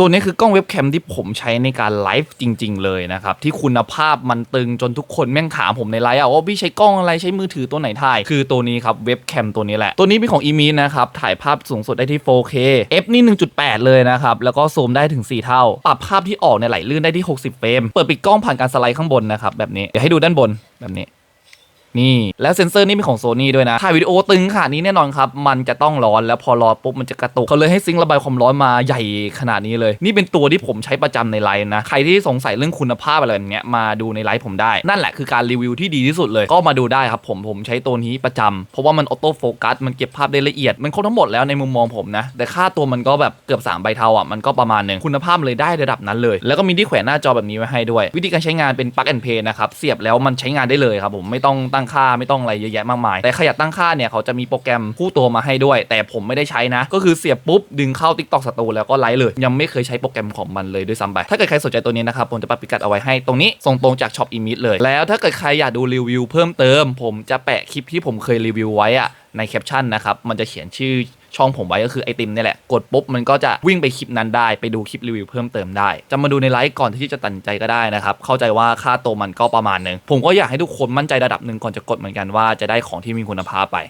ตัวนี้คือกล้องเว็บแคมที่ผมใช้ในการไลฟ์จริง ๆ เลยนะครับ ที่คุณภาพมันตึงจนทุกคนแม่งถามผมในไลฟ์อะว่าพี่ใช้กล้องอะไรใช้มือถือตัวไหนถ่าย คือตัวนี้ครับเว็บแคมตัวนี้แหละ ตัวนี้เป็นของ e m i นะครับ ถ่ายภาพสูงสุดได้ที่ 4K f นี่ 1.8 เลยนะครับ แล้วก็ซูมได้ถึง 4 เท่า ปรับภาพที่ออกในไหลลื่นได้ที่ 60 เฟรมเปิดปิดกล้องผ่านการสไลด์ข้างบนนะครับแบบนี้เดี๋ยวให้ดูด้านบนแบบนี้ นี่แล้วเซ็นเซอร์นี่เป็นของโซนี่ด้วยนะถ่ายวิดีโอตึงขนาดนี้แน่นอนครับ มันจะต้องร้อนแล้วพอร้อนปุ๊บมันจะกระตุกเขาเลยให้ซิงค์ระบายความร้อนมาใหญ่ขนาดนี้เลย นี่เป็นตัวที่ผมใช้ประจำในไลน์นะ ใครที่สงสัยเรื่องคุณภาพอะไรแบบเนี้ยมาดูในไลฟ์ผมได้ นั่นแหละคือการรีวิวที่ดีที่สุดเลย ก็มาดูได้ครับผมผมใช้ตัวนี้ประจำเพราะว่ามันออโต้โฟกัสมันเก็บภาพได้ละเอียด มันครบทั้งหมดแล้วในมุมมองผมนะ แต่ค่าตัวมันก็แบบเกือบ3ใบเทาอะมันก็ประมาณหนึ่งคุณภาพเลยได้ระดับนั้นเลย แล้วก็มีที่แขวนหน้าจอแบบนี้ไว้ให้ด้วย วิธีการใช้งานเป็น plug and play นะครับเสียบแล้วมันใช้งานได้เลยครับผมไม่ต้องตั้งค่าไม่ต้องอะไรเยอะแยะมากมาย แต่ขยับตั้งค่าเนี่ยเขาจะมีโปรแกรมคู่ตัวมาให้ด้วย แต่ผมไม่ได้ใช้นะ ก็คือเสียบปุ๊บดึงเข้า TikTok สตูแล้วก็ไลฟ์เลย ยังไม่เคยใช้โปรแกรมของมันเลยด้วยซ้ำไป ถ้าเกิดใครสนใจตัวนี้นะครับผมจะปักพิกัดเอาไว้ให้ตรงนี้ส่งตรงจากช็อปอิมิเลย แล้วถ้าเกิดใครอยากดูรีวิวเพิ่มเติม ผมจะแปะคลิปที่ผมเคยรีวิวไว้อะในแคปชั่นนะครับมันจะเขียนชื่อ ช่องผมไว้ก็คือไอติมนี่แหละ กดปุ๊บมันก็จะวิ่งไปคลิปนั้นได้ไปดูคลิปรีวิวเพิ่มเติมได้ จะมาดูในไลฟ์ก่อนที่จะตัดใจก็ได้นะครับ เข้าใจว่าค่าตัวมันก็ประมาณหนึ่งผมก็อยากให้ทุกคนมั่นใจระดับหนึ่งก่อนจะกดเหมือนกันว่าจะได้ของที่มีคุณภาพไป